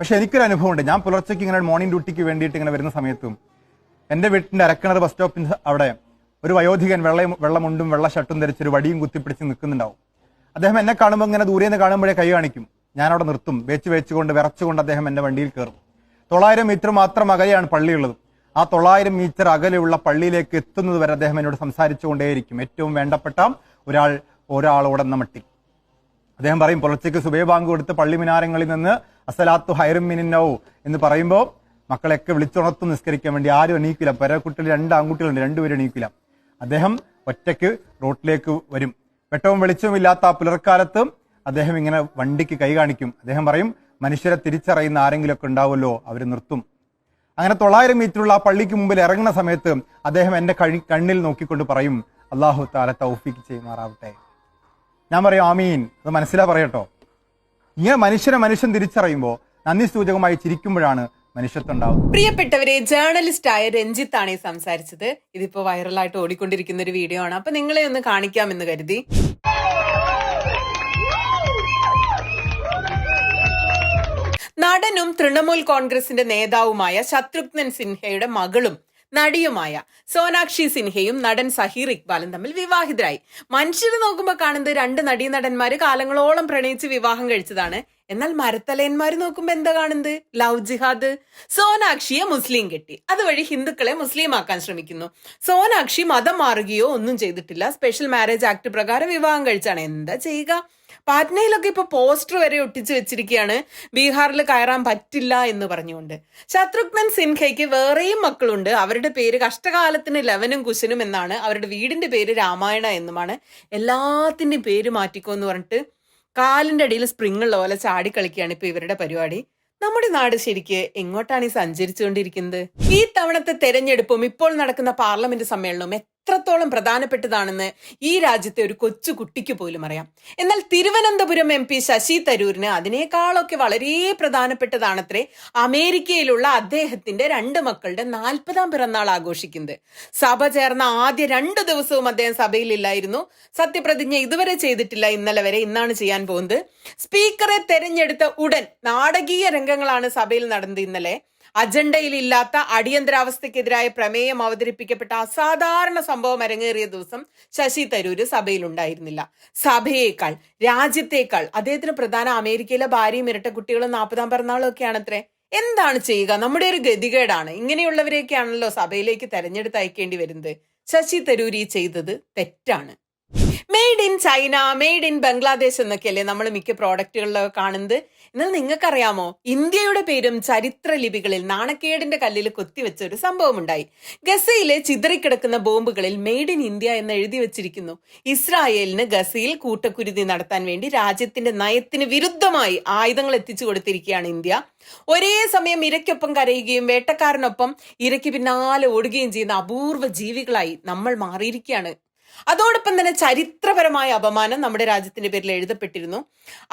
പക്ഷെ എനിക്കൊരു അനുഭവമുണ്ട്. ഞാൻ പുലർച്ചയ്ക്ക് ഇങ്ങനെ മോർണിംഗ് ഡ്യൂട്ടിക്ക് വേണ്ടിയിട്ട് ഇങ്ങനെ വരുന്ന സമയത്തും എന്റെ വീട്ടിന്റെ അരക്കിണർ ബസ് സ്റ്റോപ്പിൽ അവിടെ ഒരു വയോധികൻ വെള്ളയും വെള്ളമുണ്ടും വെള്ള ഷർട്ടും ധരിച്ചൊരു വടിയും കുത്തിപ്പിടിച്ച് നിൽക്കുന്നുണ്ടാവും. അദ്ദേഹം എന്നെ കാണുമ്പോൾ ഇങ്ങനെ ദൂരെ നിന്ന് കാണുമ്പോഴേ കൈ കാണിക്കും. ഞാൻ അവിടെ നിർത്തും. വേച്ച് വേച്ചുകൊണ്ട് വിറച്ചുകൊണ്ട് അദ്ദേഹം എന്റെ വണ്ടിയിൽ കയറും. തൊള്ളായിരം മീറ്റർ മാത്രം അകലെയാണ് പള്ളിയുള്ളത്. ആ തൊള്ളായിരം മീറ്റർ അകലെയുള്ള പള്ളിയിലേക്ക് എത്തുന്നത് വരെ അദ്ദേഹം എന്നോട് സംസാരിച്ചുകൊണ്ടേയിരിക്കും. ഏറ്റവും വേണ്ടപ്പെട്ട ഒരാൾ ഒരാളോടെന്ന മട്ടിൽ. അദ്ദേഹം പറയും പുലർച്ചയ്ക്ക് സുബേ ബാങ്ക് കൊടുത്ത് പള്ളി മിനാരങ്ങളിൽ നിന്ന് അസലാത്തു ഹൈറും മിനിന്നോ എന്ന് പറയുമ്പോൾ മക്കളെയൊക്കെ വിളിച്ചുണർത്തു നിസ്കരിക്കാൻ വേണ്ടി ആരും എണീക്കില്ല. പെരക്കുട്ടിൽ രണ്ട് ആൺകുട്ടികളുണ്ട് രണ്ടുപേരും എണീക്കില്ല. അദ്ദേഹം ഒറ്റയ്ക്ക് റോട്ടിലേക്ക് വരും. വെട്ടവും വെളിച്ചവും ഇല്ലാത്ത ആ പുലർക്കാലത്ത് അദ്ദേഹം ഇങ്ങനെ വണ്ടിക്ക് കൈ കാണിക്കും. അദ്ദേഹം പറയും മനുഷ്യരെ തിരിച്ചറിയുന്ന ആരെങ്കിലുമൊക്കെ ഉണ്ടാവുമല്ലോ അവർ നിർത്തും. അങ്ങനെ തൊള്ളായിരം മീറ്ററുള്ള ആ പള്ളിക്ക് മുമ്പിൽ ഇറങ്ങുന്ന സമയത്ത് അദ്ദേഹം കഴി കണ്ണിൽ നോക്കിക്കൊണ്ട് പറയും അള്ളാഹു താല തൗഫിക്ക് ചെയ്യുമാറാവട്ടെ. ഞാൻ പറയും ആമീൻ. അത് മനസ്സിലാ പറയട്ടോ. ഇങ്ങനെ മനുഷ്യനെ മനുഷ്യൻ തിരിച്ചറിയുമ്പോൾ നന്ദി സൂചകമായി ചിരിക്കുമ്പോഴാണ് മനുഷ്യത്വം പ്രിയപ്പെട്ടവരെ ആയ രഞ്ജിത്താണ് ഈ സംസാരിച്ചത്. ഇതിപ്പോ വൈറലായിട്ട് ഓടിക്കൊണ്ടിരിക്കുന്ന ഒരു വീഡിയോ ആണ്. അപ്പൊ നിങ്ങളെ ഒന്ന് കാണിക്കാമെന്ന് കരുതി. നടനും തൃണമൂൽ കോൺഗ്രസിന്റെ നേതാവുമായ ശത്രുഘ്നൻ സിൻഹയുടെ മകളും നടിയുമായ സോനാക്ഷി സിൻഹയും നടൻ സഹീർ ഇക്ബാലും തമ്മിൽ വിവാഹിതരായി. മനുഷ്യർ നോക്കുമ്പോൾ കാണുന്നത് രണ്ട് നടീ നടന്മാര് കാലങ്ങളോളം പ്രണയിച്ച് വിവാഹം കഴിച്ചതാണ്. എന്നാൽ മരത്തലയന്മാര് നോക്കുമ്പോൾ എന്താ കാണുന്നത്? ലവ് ജിഹാദ്. സോനാക്ഷിയെ മുസ്ലിം കെട്ടി. അതുവഴി ഹിന്ദുക്കളെ മുസ്ലിം ആക്കാൻ ശ്രമിക്കുന്നു. സോനാക്ഷി മതം മാറുകയോ ഒന്നും ചെയ്തിട്ടില്ല. സ്പെഷ്യൽ മാരേജ് ആക്ട് പ്രകാരം വിവാഹം കഴിച്ചാണ്. എന്താ ചെയ്യുക? പാറ്റ്നയിലൊക്കെ ഇപ്പൊ പോസ്റ്റർ വരെ ഒട്ടിച്ചു വെച്ചിരിക്കുകയാണ് ബീഹാറിൽ കയറാൻ പറ്റില്ല എന്ന് പറഞ്ഞുകൊണ്ട്. ശത്രുഘ്നൻ സിൻഹയ്ക്ക് വേറെയും മക്കളുണ്ട്. അവരുടെ പേര് കഷ്ടകാലത്തിന് ലവനും കുശനും എന്നാണ്. അവരുടെ വീടിന്റെ പേര് രാമായണ എന്നുമാണ്. എല്ലാത്തിന്റെയും പേര് മാറ്റിക്കോ എന്ന് പറഞ്ഞിട്ട് കാലിന്റെ അടിയിൽ സ്പ്രിങ്ങുള്ള പോലെ ചാടിക്കളിക്കുകയാണ് ഇപ്പൊ ഇവരുടെ പരിപാടി. നമ്മുടെ നാട് ശരിക്ക് എങ്ങോട്ടാണ് ഈ സഞ്ചരിച്ചുകൊണ്ടിരിക്കുന്നത്? ഈ തവണത്തെ തെരഞ്ഞെടുപ്പും ഇപ്പോൾ നടക്കുന്ന പാർലമെന്റ് സമ്മേളനവും എത്രത്തോളം പ്രധാനപ്പെട്ടതാണെന്ന് ഈ രാജ്യത്തെ ഒരു കൊച്ചു കുട്ടിക്ക് പോലും അറിയാം. എന്നാൽ തിരുവനന്തപുരം എം പി ശശി തരൂരിന് അതിനേക്കാളൊക്കെ വളരെ പ്രധാനപ്പെട്ടതാണത്രേ അമേരിക്കയിലുള്ള അദ്ദേഹത്തിന്റെ രണ്ട് മക്കളുടെ നാൽപ്പതാം പിറന്നാൾ ആഘോഷിക്കുന്നത്. സഭ ചേർന്ന ആദ്യ രണ്ട് ദിവസവും അദ്ദേഹം സഭയിലില്ലായിരുന്നു. സത്യപ്രതിജ്ഞ ഇതുവരെ ചെയ്തിട്ടില്ല. ഇന്നലെ വരെ ഇന്നാണ് ചെയ്യാൻ പോകുന്നത്. സ്പീക്കറെ തെരഞ്ഞെടുത്ത ഉടൻ നാടകീയ രംഗങ്ങളാണ് സഭയിൽ നടന്നത് ഇന്നലെ. അജണ്ടയിൽ ഇല്ലാത്ത അടിയന്തരാവസ്ഥയ്ക്കെതിരായ പ്രമേയം അവതരിപ്പിക്കപ്പെട്ട അസാധാരണ സംഭവം അരങ്ങേറിയ ദിവസം ശശി തരൂര് സഭയിലുണ്ടായിരുന്നില്ല. സഭയേക്കാൾ രാജ്യത്തേക്കാൾ അദ്ദേഹത്തിന് പ്രധാന അമേരിക്കയിലെ ഭാര്യയും ഇരട്ട കുട്ടികളും നാൽപ്പതാം പിറന്നാളും ഒക്കെയാണ് അത്രേ എന്താണ് ചെയ്യുക? നമ്മുടെ ഒരു ഗതികേടാണ്. ഇങ്ങനെയുള്ളവരെയൊക്കെയാണല്ലോ സഭയിലേക്ക് തെരഞ്ഞെടുത്ത് അയക്കേണ്ടി വരുന്നത്. ശശി തരൂർ ഈ ചെയ്തത് തെറ്റാണ്. Made in China made in Bangladesh എന്നൊക്കെയല്ലേ നമ്മൾ മിക്ക പ്രോഡക്റ്റുകളിലൊക്കെ കാണുന്നത്? എന്നാൽ നിങ്ങൾക്കറിയാമോ? ഇന്ത്യയുടെ പേരും ചരിത്ര ലിപികളിൽ നാണക്കേടിന്റെ കല്ലിൽ കൊത്തിവെച്ച ഒരു സംഭവം ഉണ്ടായി ഗസയിലെ ചിതറിക്കിടക്കുന്ന ബോംബുകളിൽ മെയ്ഡ് ഇൻ ഇന്ത്യ എന്ന് എഴുതി വെച്ചിരിക്കുന്നു. ഇസ്രായേലിന് ഗസയിൽ കൂട്ടക്കുരുതി നടത്താൻ വേണ്ടി രാജ്യത്തിന്റെ നയത്തിന് വിരുദ്ധമായി ആയുധങ്ങൾ എത്തിച്ചു കൊടുത്തിരിക്കുകയാണ് ഇന്ത്യ. ഒരേ സമയം ഇരയ്ക്കൊപ്പം കരയുകയും വേട്ടക്കാരനൊപ്പം ഇരയ്ക്ക് പിന്നാലെ ഓടുകയും ചെയ്യുന്ന അപൂർവ ജീവികളായി നമ്മൾ മാറിയിരിക്കുകയാണ്. അതോടൊപ്പം തന്നെ ചരിത്രപരമായ അപമാനം നമ്മുടെ രാജ്യത്തിന്റെ പേരിൽ എഴുതപ്പെട്ടിരുന്നു.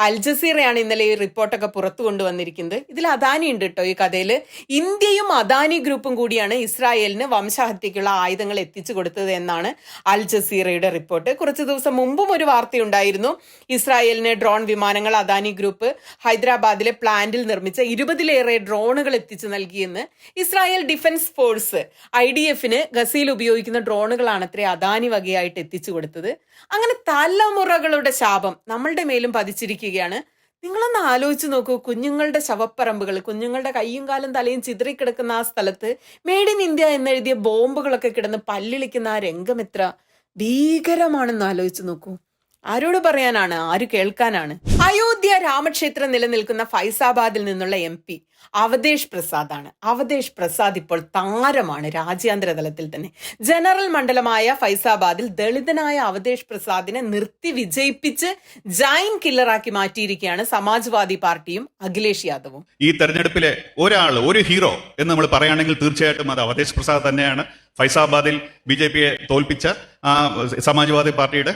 അൽ ജസീറയാണ് ഇന്നലെ ഈ റിപ്പോർട്ടൊക്കെ പുറത്തു കൊണ്ടുവന്നിരിക്കുന്നത്. ഇതിൽ അദാനി ഉണ്ട് കേട്ടോ ഈ കഥയിൽ. ഇന്ത്യയും അദാനി ഗ്രൂപ്പും കൂടിയാണ് ഇസ്രായേലിന് വംശഹത്യക്കുള്ള ആയുധങ്ങൾ എത്തിച്ചു കൊടുത്തത് എന്നാണ് അൽ ജസീറയുടെ റിപ്പോർട്ട്. കുറച്ച് ദിവസം മുമ്പും ഒരു വാർത്തയുണ്ടായിരുന്നു. ഇസ്രായേലിന് ഡ്രോൺ വിമാനങ്ങൾ അദാനി ഗ്രൂപ്പ് ഹൈദരാബാദിലെ പ്ലാന്റിൽ നിർമ്മിച്ച ഇരുപതിലേറെ ഡ്രോണുകൾ എത്തിച്ചു നൽകിയെന്ന് Israel defence force I D എഫിന് ഗസയിൽ ഉപയോഗിക്കുന്ന ഡ്രോണുകളാണ് അത്രേ അദാനി വകയായിട്ട് എത്തിച്ചു കൊടുത്തത്. അങ്ങനെ തലമുറകളുടെ ശാപം നമ്മളുടെ മേലും പതിച്ചിരിക്കുകയാണ്. നിങ്ങളൊന്ന് ആലോചിച്ച് നോക്കൂ കുഞ്ഞുങ്ങളുടെ ശവപ്പറമ്പുകൾ കുഞ്ഞുങ്ങളുടെ കയ്യും കാലും തലയും ചിതറിക്കിടക്കുന്ന ആ സ്ഥലത്ത് മെയ്ഡ് ഇൻ ഇന്ത്യ എന്നെഴുതിയ ബോംബുകളൊക്കെ കിടന്ന് പല്ലിളിക്കുന്ന ആ രംഗം എത്ര ഭീകരമാണെന്ന് ആലോചിച്ച് നോക്കൂ. ആരോട് പറയാനാണ്? ആര് കേൾക്കാനാണ്? അയോധ്യ രാമക്ഷേത്രം നിലനിൽക്കുന്ന ഫൈസാബാദിൽ നിന്നുള്ള എം പി അവതേഷ് പ്രസാദ് ആണ് അവതേഷ് പ്രസാദ് ഇപ്പോൾ താരമാണ് രാജ്യാന്തര തലത്തിൽ തന്നെ. ജനറൽ മണ്ഡലമായ ഫൈസാബാദിൽ ദളിതനായ അവതേഷ് പ്രസാദിനെ നിർത്തി വിജയിപ്പിച്ച് ജൈൻ കില്ലറാക്കി മാറ്റിയിരിക്കുകയാണ് സമാജ്വാദി പാർട്ടിയും അഖിലേഷ് യാദവും. ഈ തെരഞ്ഞെടുപ്പിലെ ഒരാൾ ഒരു ഹീറോ എന്ന് നമ്മൾ പറയുകയാണെങ്കിൽ തീർച്ചയായിട്ടും അത് അവതേഷ് പ്രസാദ് തന്നെയാണ് ഫൈസാബാദിൽ ബി ജെ പിയെ തോൽപ്പിച്ച സമാജ്വാദി പാർട്ടിയുടെ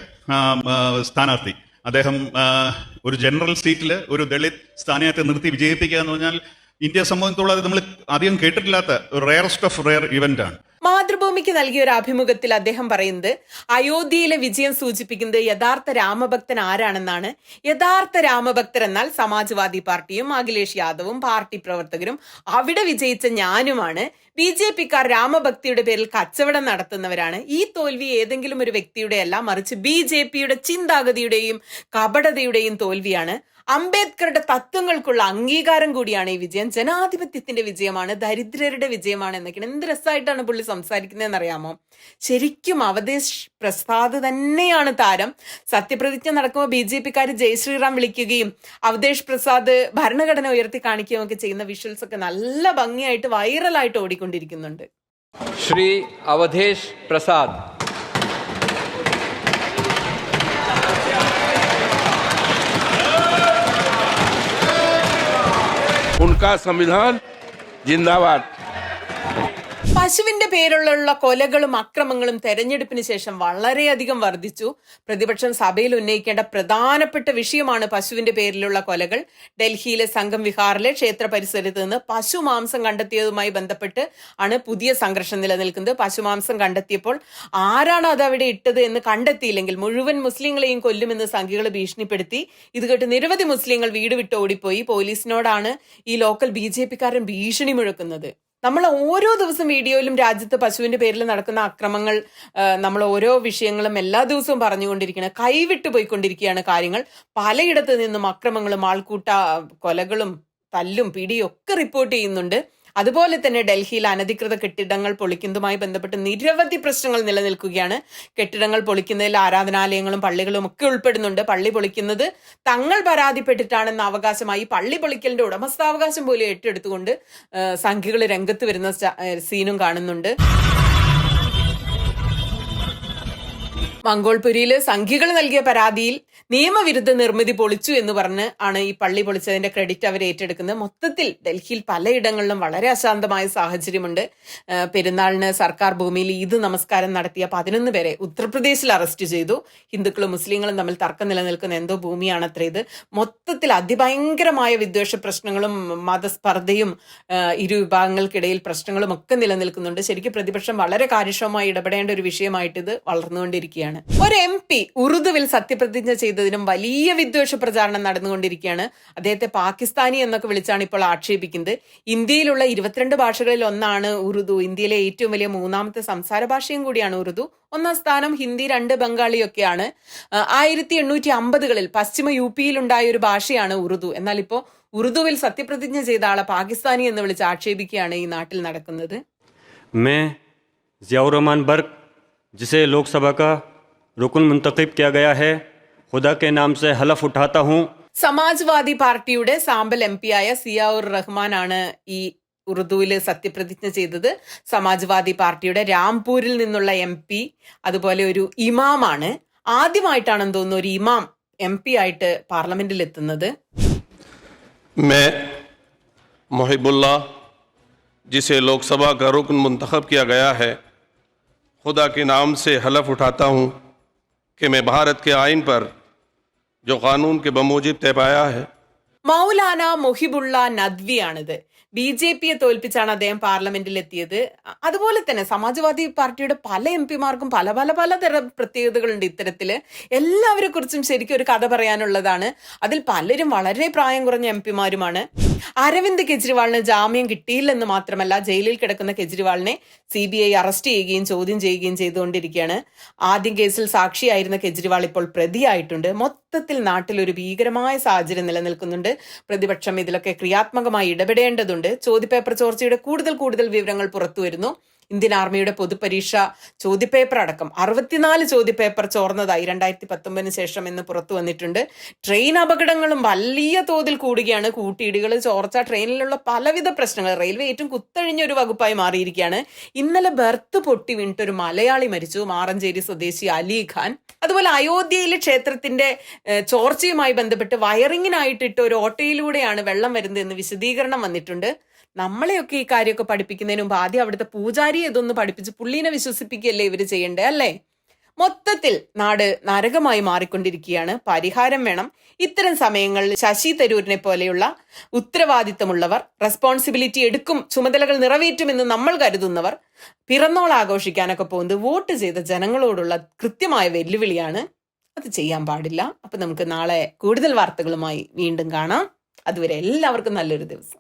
സ്ഥാനാർത്ഥി. അദ്ദേഹം ഒരു ജനറൽ സീറ്റിൽ ഒരു ദളിത് സ്ഥാനാർത്ഥി നിർത്തി വിജയിപ്പിക്കുക എന്ന് പറഞ്ഞാൽ ഇന്ത്യ സംബന്ധിച്ചോളം നമ്മൾ അധികം കേട്ടിട്ടില്ലാത്ത ഒരു റെയറസ്റ്റ് ഓഫ് റെയർ ഇവന്റ് ആണ്. മാതൃഭൂമിക്ക് നൽകിയ ഒരു അഭിമുഖത്തിൽ അദ്ദേഹം പറയുന്നത് അയോധ്യയിലെ വിജയം സൂചിപ്പിക്കുന്നത് യഥാർത്ഥ രാമഭക്തൻ ആരാണെന്നാണ്. യഥാർത്ഥ രാമഭക്തർ എന്നാൽ സമാജ്വാദി പാർട്ടിയും അഖിലേഷ് യാദവും പാർട്ടി പ്രവർത്തകരും അവിടെ വിജയിച്ച ഞാനുമാണ്. ബി ജെ പിക്കാർ രാമഭക്തിയുടെ പേരിൽ കച്ചവടം നടത്തുന്നവരാണ്. ഈ തോൽവി ഏതെങ്കിലും ഒരു വ്യക്തിയുടെ അല്ല മറിച്ച് ബി ജെ പിയുടെ ചിന്താഗതിയുടെയും കപടതയുടെയും തോൽവിയാണ്. അംബേദ്കറുടെ തത്വങ്ങൾക്കുള്ള അംഗീകാരം കൂടിയാണ് ഈ വിജയം. ജനാധിപത്യത്തിന്റെ വിജയമാണ് ദരിദ്രരുടെ വിജയമാണ് എന്നൊക്കെയാണ്. എന്ത് രസമായിട്ടാണ് പുള്ളി സംസാരിക്കുന്നതെന്ന് അറിയാമോ ശരിക്കും അവതേശ് പ്രസാദ് തന്നെയാണ് താരം. സത്യപ്രതിജ്ഞ നടക്കുമ്പോൾ ബി ജെ പിക്കാർ ജയ് വിളിക്കുകയും അവതേഷ് പ്രസാദ് ഭരണഘടന ഉയർത്തി കാണിക്കുകയും ഒക്കെ ചെയ്യുന്ന വിഷ്വൽസ് ഒക്കെ നല്ല ഭംഗിയായിട്ട് വൈറലായിട്ട് ഓടിക്കൊണ്ടിരിക്കുന്നുണ്ട് श्री अवधेश प्रसाद उनका संविधान जिंदाबाद പശുവിന്റെ പേരിലുള്ള കൊലകളും അക്രമങ്ങളും തെരഞ്ഞെടുപ്പിന് ശേഷം വളരെയധികം വർദ്ധിച്ചു. പ്രതിപക്ഷം സഭയിൽ ഉന്നയിക്കേണ്ട പ്രധാനപ്പെട്ട വിഷയമാണ് പശുവിന്റെ പേരിലുള്ള കൊലകൾ. ഡൽഹിയിലെ സംഘം വിഹാറിലെ ക്ഷേത്ര പരിസരത്ത് നിന്ന് പശു മാംസം കണ്ടെത്തിയതുമായി ബന്ധപ്പെട്ട് ആണ് പുതിയ സംഘർഷം നിലനിൽക്കുന്നത്. പശുമാംസം കണ്ടെത്തിയപ്പോൾ ആരാണ് അത് അവിടെ ഇട്ടത് എന്ന് കണ്ടെത്തിയില്ലെങ്കിൽ മുഴുവൻ മുസ്ലിങ്ങളെയും കൊല്ലുമെന്ന് സംഘികൾ ഭീഷണിപ്പെടുത്തി. ഇത് കേട്ട് നിരവധി മുസ്ലിങ്ങൾ വീട് വിട്ട് ഓടിപ്പോയി. പോലീസിനോടാണ് ഈ ലോക്കൽ ബി ഭീഷണി മുഴക്കുന്നത്. നമ്മൾ ഓരോ ദിവസം വീഡിയോയിലും രാജ്യത്ത് പശുവിന്റെ പേരിൽ നടക്കുന്ന അക്രമങ്ങൾ നമ്മൾ ഓരോ വിഷയങ്ങളും എല്ലാ ദിവസവും പറഞ്ഞുകൊണ്ടിരിക്കുകയാണ് കൈവിട്ടു പോയിക്കൊണ്ടിരിക്കുകയാണ് കാര്യങ്ങൾ. പലയിടത്ത് നിന്നും അക്രമങ്ങളും ആൾക്കൂട്ട കൊലകളും തല്ലും പിടിയും ഒക്കെ റിപ്പോർട്ട് ചെയ്യുന്നുണ്ട്. അതുപോലെ തന്നെ ഡൽഹിയിൽ അനധികൃത കെട്ടിടങ്ങൾ പൊളിക്കുന്നതുമായി ബന്ധപ്പെട്ട് നിരവധി പ്രശ്നങ്ങൾ നിലനിൽക്കുകയാണ്. കെട്ടിടങ്ങൾ പൊളിക്കുന്നതിൽ ആരാധനാലയങ്ങളും പള്ളികളും ഒക്കെ ഉൾപ്പെടുന്നുണ്ട്. പള്ളി പൊളിക്കുന്നത് തങ്ങൾ പരാതിപ്പെട്ടിട്ടാണെന്ന അവകാശമായി പള്ളി പൊളിക്കലിന്റെ ഉടമസ്ഥാവകാശം പോലും ഏറ്റെടുത്തുകൊണ്ട് സംഖ്യകൾ രംഗത്ത് വരുന്ന സീനും കാണുന്നുണ്ട്. മംഗോൾപുരിയിൽ സംഘികൾ നൽകിയ പരാതിയിൽ നിയമവിരുദ്ധ നിർമ്മിതി പൊളിച്ചു എന്ന് പറഞ്ഞ് ആണ് ഈ പള്ളി പൊളിച്ചതിന്റെ ക്രെഡിറ്റ് അവർ ഏറ്റെടുക്കുന്നത്. മൊത്തത്തിൽ ഡൽഹിയിൽ പലയിടങ്ങളിലും വളരെ അശാന്തമായ സാഹചര്യമുണ്ട്. പെരുന്നാളിന് സർക്കാർ ഭൂമിയിൽ ഈദ് നമസ്കാരം നടത്തിയ പതിനൊന്ന് പേരെ ഉത്തർപ്രദേശിൽ അറസ്റ്റ് ചെയ്തു. ഹിന്ദുക്കളും മുസ്ലിങ്ങളും തമ്മിൽ തർക്കം നിലനിൽക്കുന്ന എന്തോ ഭൂമിയാണ് അത്ര ഇത്. മൊത്തത്തിൽ അതിഭയങ്കരമായ വിദ്വേഷ പ്രശ്നങ്ങളും മതസ്പർദ്ധയും ഇരു വിഭാഗങ്ങൾക്കിടയിൽ പ്രശ്നങ്ങളും ഒക്കെ നിലനിൽക്കുന്നുണ്ട്. ശരിക്കും പ്രതിപക്ഷം വളരെ കാര്യക്ഷമമായി ഇടപെടേണ്ട ഒരു വിഷയമായിട്ട് ഇത് വളർന്നുകൊണ്ടിരിക്കുകയാണ്. വരികയാണ് ഒരു എം പി ഉറുദുവിൽ സത്യപ്രതിജ്ഞ ചെയ്തതിനും വലിയ വിദ്വേഷ പ്രചാരണം നടന്നുകൊണ്ടിരിക്കുകയാണ്. അദ്ദേഹത്തെ പാകിസ്ഥാനി എന്നൊക്കെ വിളിച്ചാണ് ഇപ്പോൾ ആക്ഷേപിക്കുന്നത്. ഇന്ത്യയിലുള്ള ഇരുപത്തിരണ്ട് ഭാഷകളിൽ ഒന്നാണ് ഉറുദു. ഇന്ത്യയിലെ ഏറ്റവും വലിയ മൂന്നാമത്തെ സംസാര ഭാഷയും കൂടിയാണ് ഉറുദു. ഒന്നാം സ്ഥാനം ഹിന്ദി രണ്ട് ബംഗാളിയൊക്കെയാണ്. ആയിരത്തി എണ്ണൂറ്റി അമ്പതുകളിൽ പശ്ചിമ യു പിയിലുണ്ടായ ഒരു ഭാഷയാണ് ഉറുദു. എന്നാൽ ഇപ്പോൾ ഉറുദുവിൽ സത്യപ്രതിജ്ഞ ചെയ്ത ആളെ പാകിസ്ഥാനി എന്ന് വിളിച്ച് ആക്ഷേപിക്കുകയാണ് ഈ നാട്ടിൽ നടക്കുന്നത്. ജിയാറഹ്മാൻ ബർഗ് ജിസെ ലോക്സഭ കാ रुकन मुंतखब किया गया है खुदा के नाम से हलफ उठाता हूँ സമാജ്വാദി പാർട്ടിയുടെ സാമ്പൽ എം പി ആയ സിയാഉർ റഹ്മാനാണ് ഈ ഉറുദുവിൽ സത്യപ്രതിജ്ഞ ചെയ്തത് സമാജ്വാദി പാർട്ടിയുടെ രാംപൂരിൽ നിന്നുള്ള എം പി അതുപോലെ ഒരു ഇമാമാണ് ആദ്യമായിട്ടാണെന്ന് തോന്നുന്നു ഒരു ഇമാം എം പി ആയിട്ട് പാർലമെന്റിൽ എത്തുന്നത് मैं मोहिबुल्ला जिसे लोकसभा का रुकन मुंतखब किया गया है खुदा के नाम से हलफ उठाता हूँ कि मैं भारत के आइन पर जो कानून के बमूजिब तय पाया है മൗലാന മൊഹിബുള്ള നദ്വിയാണിത് ബി ജെ പിയെ തോൽപ്പിച്ചാണ് അദ്ദേഹം പാർലമെന്റിൽ എത്തിയത് അതുപോലെ തന്നെ സമാജ്വാദി പാർട്ടിയുടെ പല എം പിമാർക്കും പല പല പലതരം പ്രത്യേകതകളുണ്ട് ഇത്തരത്തിൽ. എല്ലാവരെ കുറിച്ചും ശരിക്കും ഒരു കഥ പറയാനുള്ളതാണ്. അതിൽ പലരും വളരെ പ്രായം കുറഞ്ഞ എം പിമാരുമാണ്. അരവിന്ദ് കെജ്രിവാളിന് ജാമ്യം കിട്ടിയില്ലെന്ന് മാത്രമല്ല ജയിലിൽ കിടക്കുന്ന കെജ്രിവാളിനെ സി ബി ഐ അറസ്റ്റ് ചെയ്യുകയും ചോദ്യം ചെയ്യുകയും ചെയ്തുകൊണ്ടിരിക്കുകയാണ്. ആദ്യം കേസിൽ സാക്ഷിയായിരുന്ന കെജ്രിവാൾ ഇപ്പോൾ പ്രതിയായിട്ടുണ്ട്. മൊത്തത്തിൽ നാട്ടിൽ ഒരു ഭീകരമായ സാഹചര്യം നിലനിൽക്കുന്നുണ്ട്. പ്രതിപക്ഷം ഇതിലൊക്കെ ക്രിയാത്മകമായി ഇടപെടേണ്ടതുണ്ട്. ചോദ്യപേപ്പർ ചോർച്ചയുടെ കൂടുതൽ കൂടുതൽ വിവരങ്ങൾ പുറത്തു വരുന്നു ഇന്ത്യൻ ആർമിയുടെ പൊതുപരീക്ഷ ചോദ്യപേപ്പർ അടക്കം അറുപത്തിനാല് ചോദ്യപേപ്പർ ചോർന്നതായി രണ്ടായിരത്തി പത്തൊമ്പതിന് ശേഷം എന്ന് പുറത്തു വന്നിട്ടുണ്ട്. ട്രെയിൻ അപകടങ്ങളും വലിയ തോതിൽ കൂടുകയാണ്. കൂട്ടിയിടികൾ ചോർച്ച ട്രെയിനിലുള്ള പലവിധ പ്രശ്നങ്ങൾ റെയിൽവേ ഏറ്റവും കുത്തഴിഞ്ഞ ഒരു വകുപ്പായി മാറിയിരിക്കുകയാണ്. ഇന്നലെ ബർത്ത് പൊട്ടി വീണിട്ടൊരു മലയാളി മരിച്ചു. മാറഞ്ചേരി സ്വദേശി അലി ഖാൻ. അതുപോലെ അയോധ്യയിലെ ക്ഷേത്രത്തിന്റെ ചോർച്ചയുമായി ബന്ധപ്പെട്ട് വയറിങ്ങിനായിട്ടിട്ട് ഒരു ഓട്ടോയിലൂടെയാണ് വെള്ളം വരുന്നതെന്ന് വിശദീകരണം വന്നിട്ടുണ്ട്. നമ്മളെയൊക്കെ ഈ കാര്യമൊക്കെ പഠിപ്പിക്കുന്നതിന് മുമ്പ് ആദ്യം അവിടുത്തെ പൂജാരി ഇതൊന്ന് പഠിപ്പിച്ച് പുള്ളീനെ വിശ്വസിപ്പിക്കുകയല്ലേ ഇവർ ചെയ്യണ്ടേ അല്ലേ? മൊത്തത്തിൽ നാട് നരകമായി മാറിക്കൊണ്ടിരിക്കുകയാണ്. പരിഹാരം വേണം. ഇത്തരം സമയങ്ങളിൽ ശശി തരൂരിനെ പോലെയുള്ള ഉത്തരവാദിത്തമുള്ളവർ റെസ്പോൺസിബിലിറ്റി എടുക്കും ചുമതലകൾ നിറവേറ്റുമെന്ന് നമ്മൾ കരുതുന്നവർ പിറന്നോൾ ആഘോഷിക്കാനൊക്കെ പോകുന്നത് വോട്ട് ചെയ്ത ജനങ്ങളോടുള്ള കൃത്യമായ വെല്ലുവിളിയാണ്. അത് ചെയ്യാൻ പാടില്ല. അപ്പൊ നമുക്ക് നാളെ കൂടുതൽ വാർത്തകളുമായി വീണ്ടും കാണാം. അതുവരെ എല്ലാവർക്കും നല്ലൊരു ദിവസം.